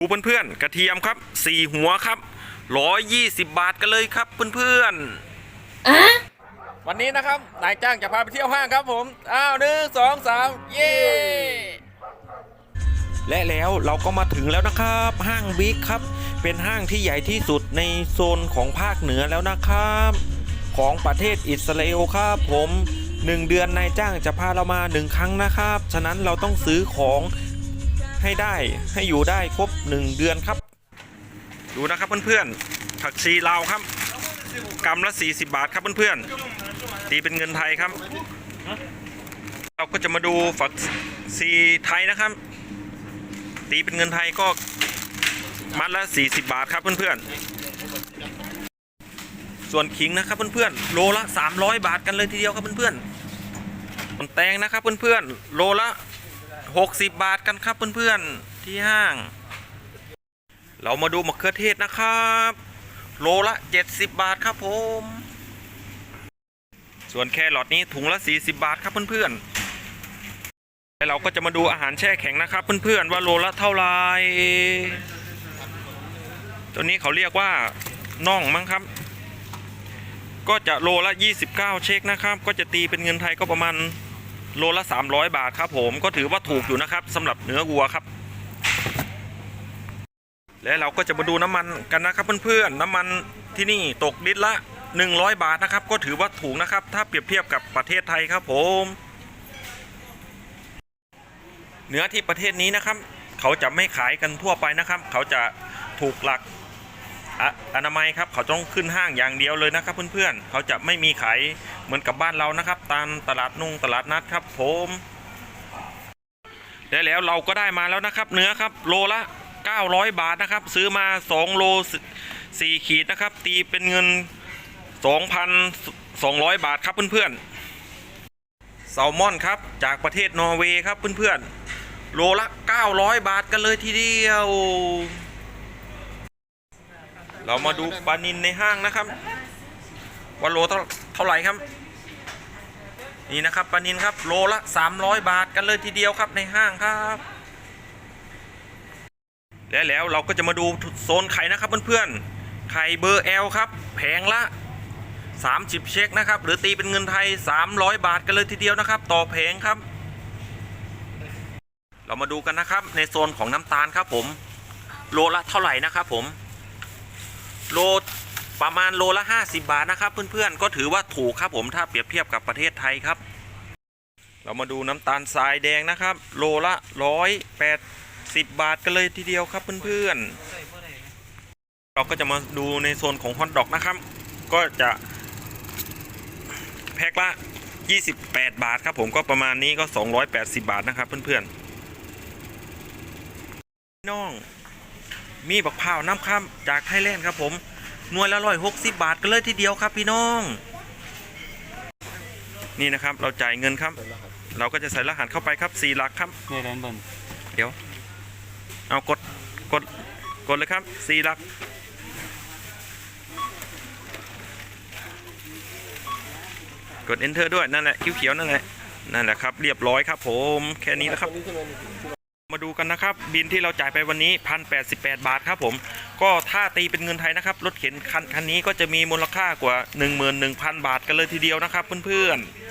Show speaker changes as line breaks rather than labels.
ดูเพื่อนๆกระเทียมครับสี่หัวครับร้อยยี่สิบบาทกันเลยครับเพื่อนๆวันนี้นะครับนายจ้างจะพาไปเที่ยวห้างครับผมอ้าวหนึ่งสองสามเย้และแล้วเราก็มาถึงแล้วนะครับ ห้างบิ๊กครับ เป็นห้างที่ใหญ่ที่สุดในโซนของภาคเหนือแล้วนะครับ ของประเทศอิสราเอลครับผมหนึ่งเดือนนายจ้างจะพาเรามาหนึ่งครั้งนะครับ ฉะนั้นเราต้องซื้อของ ให้ได้ให้อยู่ได้ครบหนึ่งเดือนครับ ดูนะครับเพื่อนๆผักชีลาวครับกำละ 40 บาทครับเพื่อนๆตีเป็นเงินไทยครับ เราก็จะมาดูฝักชีไทยนะครับ ตีเป็นเงินไทยก็มัดละ 40 บาทครับเพื่อนๆ ส่วนขิงนะครับเพื่อนๆ โลละ 300 บาทกันเลยทีเดียวครับเพื่อนๆส่วนแตงนะครับเพื่อนๆ โลละ 60 บาทกันครับเพื่อนๆที่ห้าง เรามาดูมะเขือเทศนะครับ โลละ 70 บาทครับผม ส่วนแครอทนี้ถุงละ 40 บาทครับเพื่อนๆแล้วเราก็จะมาดูอาหารแช่แข็งนะครับเพื่อนๆว่าโลละเท่าไหร่ตัวนี้เขาเรียกว่าน่องมั้งครับ ก็จะโลละ 29 เช็คนะครับ ก็จะตีเป็นเงินไทยก็ประมาณ โลละ 300 บาทครับผมก็ถือว่าถูกอยู่นะครับสำหรับเนื้อวัวครับ และเราก็จะมาดูน้ำมันกันนะครับเพื่อนๆน้ำมันที่นี่ตกลิตรละ 100 บาทนะครับ ก็ถือว่าถูกนะครับ ถ้าเปรียบเทียบกับประเทศไทยครับผมเนื้อที่ประเทศนี้นะครับ เขาจะไม่ขายกันทั่วไปนะครับ เขาจะถูกหลัก อนามัยครับเขาต้องขึ้นห้างอย่างเดียวเลยนะครับเพื่อนๆเขาจะไม่มีขายเหมือนกับบ้านเรานะครับ ตามตลาดนุ่งตลาดนัดครับผมและแล้วเราก็ได้มาแล้วนะครับ เนื้อครับโลละ 900 บาทนะครับ ซื้อมา 2 โล 4 ขีดนะครับ ตีเป็นเงิน 2,200 บาทครับเพื่อนๆแซลมอนครับจากประเทศนอร์เวย์ครับเพื่อนๆโลละ 900 บาทกันเลยทีเดียว เรามาดูปลานินในห้างนะครับว่าโลเท่าเท่าไหร่ครับ นี่นะครับปลานินครับโลละ 300 บาทกันเลยทีเดียวครับในห้างครับและแล้วเราก็จะมาดูโซนไข่นะครับเพื่อนๆไข่เบอร์ L ครับแผงละ 30 เช็คนะครับหรือตีเป็นเงินไทย 300 บาทกันเลยทีเดียวนะครับ ต่อแผงครับ เรามาดูกันนะครับในโซนของน้ำตาลครับผม โลละเท่าไหร่นะครับผม โลประมาณโลละ 50 บาทนะครับ เพื่อนๆก็ถือว่าถูกครับผมถ้าเปรียบเทียบกับประเทศไทยครับ เรามาดูน้ำตาลทรายแดงนะครับ โลละร้อยแปดสิบบาทกันเลยทีเดียวครับเพื่อนๆเราก็จะมาดูในโซนของฮอทดอกนะครับ ก็จะแพ็คละ 28 บาทครับผมก็ประมาณนี้ก็ 280 บาทนะครับเพื่อนๆน้อง มีบักพร้าวน้ำข้ามจากไทยแลนด์ครับผมหน่วยละร้อยหกสิบบาทกันเลยทีเดียวครับพี่น้อง นี่นะครับเราจ่ายเงินครับ เราก็จะใส่รหัสเข้าไปครับสี่หลักครับ
เนี่ยด้านบน
เดี๋ยว เอากดกดกดเลยครับสี่หลักกด enter ด้วยนั่นแหละคิ้วเขียวนั่นแหละนั่นแหละครับ เรียบร้อยครับผมแค่นี้นะครับ มาดูกันนะครับบินที่เราจ่ายไปวันนี้ 1,088 บาทครับผม ก็ถ้าตีเป็นเงินไทยนะครับรถเข็นคันคันนี้ก็จะมีมูลค่ากว่า 11,000 บาทกันเลยทีเดียวนะครับเพื่อนๆ